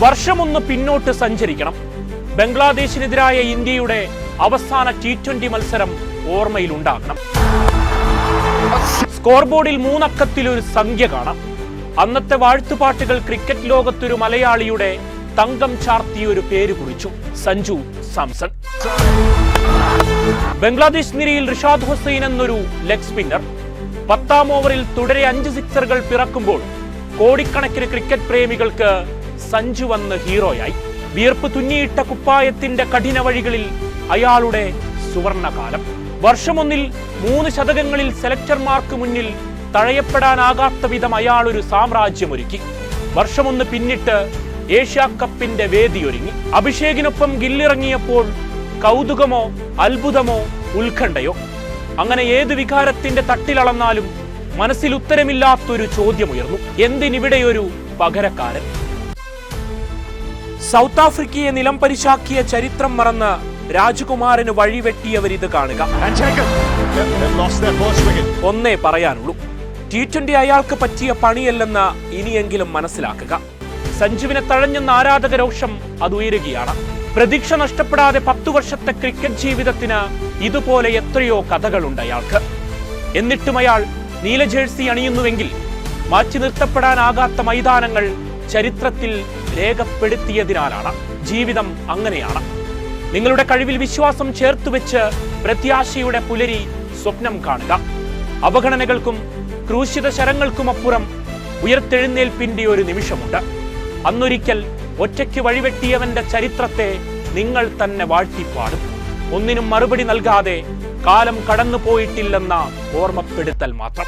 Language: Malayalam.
വർഷമൊന്ന് പിന്നോട്ട് സഞ്ചരിക്കണം. ബംഗ്ലാദേശിനെതിരായ ഇന്ത്യയുടെ അവസാന ടി ട്വന്റി മത്സരം ഓർമ്മയിലുണ്ടാകണം. സ്കോർ ബോർഡിൽ മൂന്നക്കത്തിൽ ഒരു സംഖ്യ കാണാം. അന്നത്തെ വാഴ്ത്തുപാട്ടുകൾ ക്രിക്കറ്റ് ലോകത്തൊരു മലയാളിയുടെ തങ്കം ചാർത്തിയ ഒരു പേര് കുറിച്ചു. സഞ്ജു സാംസൺ. ബംഗ്ലാദേശ് നിരയിൽ റിഷാദ് ഹുസൈൻ എന്നൊരു ലെഗ് സ്പിന്നർ പത്താം ഓവറിൽ തുടരെ അഞ്ച് സിക്സറുകൾ പിറക്കുമ്പോൾ കോടിക്കണക്കിന് ക്രിക്കറ്റ് പ്രേമികൾക്ക് സഞ്ജു വന്ന് ഹീറോയായി. വിയർപ്പ് തുന്നിയിട്ട കുപ്പായത്തിന്റെ കഠിന വഴികളിൽ അയാളുടെ സുവർണകാലം. വർഷമൊന്നിൽ മൂന്ന് ശതകങ്ങളിൽ സെലക്ടർമാർക്ക് മുന്നിൽ തഴയപ്പെടാനാകാത്ത വിധം അയാൾ ഒരു സാമ്രാജ്യമൊരുക്കി. വർഷമൊന്ന് പിന്നിട്ട് ഏഷ്യാ കപ്പിന്റെ വേദിയൊരുങ്ങി. അഭിഷേകിനൊപ്പം ഗില്ലിറങ്ങിയപ്പോൾ കൗതുകമോ അത്ഭുതമോ ഉത്കണ്ഠയോ? അങ്ങനെ ഏത് വികാരത്തിന്റെ തട്ടിലളന്നാലും മനസ്സിൽ ഉത്തരമില്ലാത്തൊരു ചോദ്യമുയർന്നു. എന്തിനിവിടെയൊരു പകരക്കാരൻ? സൗത്ത് ആഫ്രിക്കയെ നിലം പരിശാക്കിയ ചരിത്രം മറന്ന് രാജകുമാരന് വഴിവെട്ടിയവരിത് കാണുക. ഒന്നേ പറയാനുള്ളൂ. ടി ട്വന്റി അയാൾക്ക് പറ്റിയ പണിയല്ലെന്ന് ഇനിയെങ്കിലും മനസ്സിലാക്കുക. സഞ്ജുവിനെ തഴഞ്ഞെന്ന ആരാധക രോഷം അത് ഉയരുകയാണ് പ്രതീക്ഷ നഷ്ടപ്പെടാതെ പത്തു വർഷത്തെ ക്രിക്കറ്റ് ജീവിതത്തിന് ഇതുപോലെ എത്രയോ കഥകളുണ്ട് അയാൾക്ക്. എന്നിട്ടും അയാൾ നീല ജേഴ്സി അണിയുന്നുവെങ്കിൽ മാറ്റി നിർത്തപ്പെടാനാകാത്ത മൈതാനങ്ങൾ ചരിത്രത്തിൽ രേഖപ്പെടുത്തിയതിനാലാണ്. ജീവിതം അങ്ങനെയാണ്. നിങ്ങളുടെ കഴിവിൽ വിശ്വാസം ചേർത്തുവെച്ച് പ്രത്യാശയുടെ പുലരി സ്വപ്നം കാണുക. അവഗണനകൾക്കും ക്രൂശിത ശരങ്ങൾക്കുമപ്പുറം ഉയർത്തെഴുന്നേൽപ്പിന്റെ ഒരു നിമിഷമുണ്ട്. അന്നൊരിക്കൽ ഒറ്റയ്ക്ക് വഴിവെട്ടിയവന്റെ ചരിത്രത്തെ നിങ്ങൾ തന്നെ വാഴ്ത്തിപ്പാടും. ഒന്നിനും മറുപടി നൽകാതെ കാലം കടന്നു പോയിട്ടില്ലെന്ന ഓർമ്മപ്പെടുത്തൽ മാത്രം.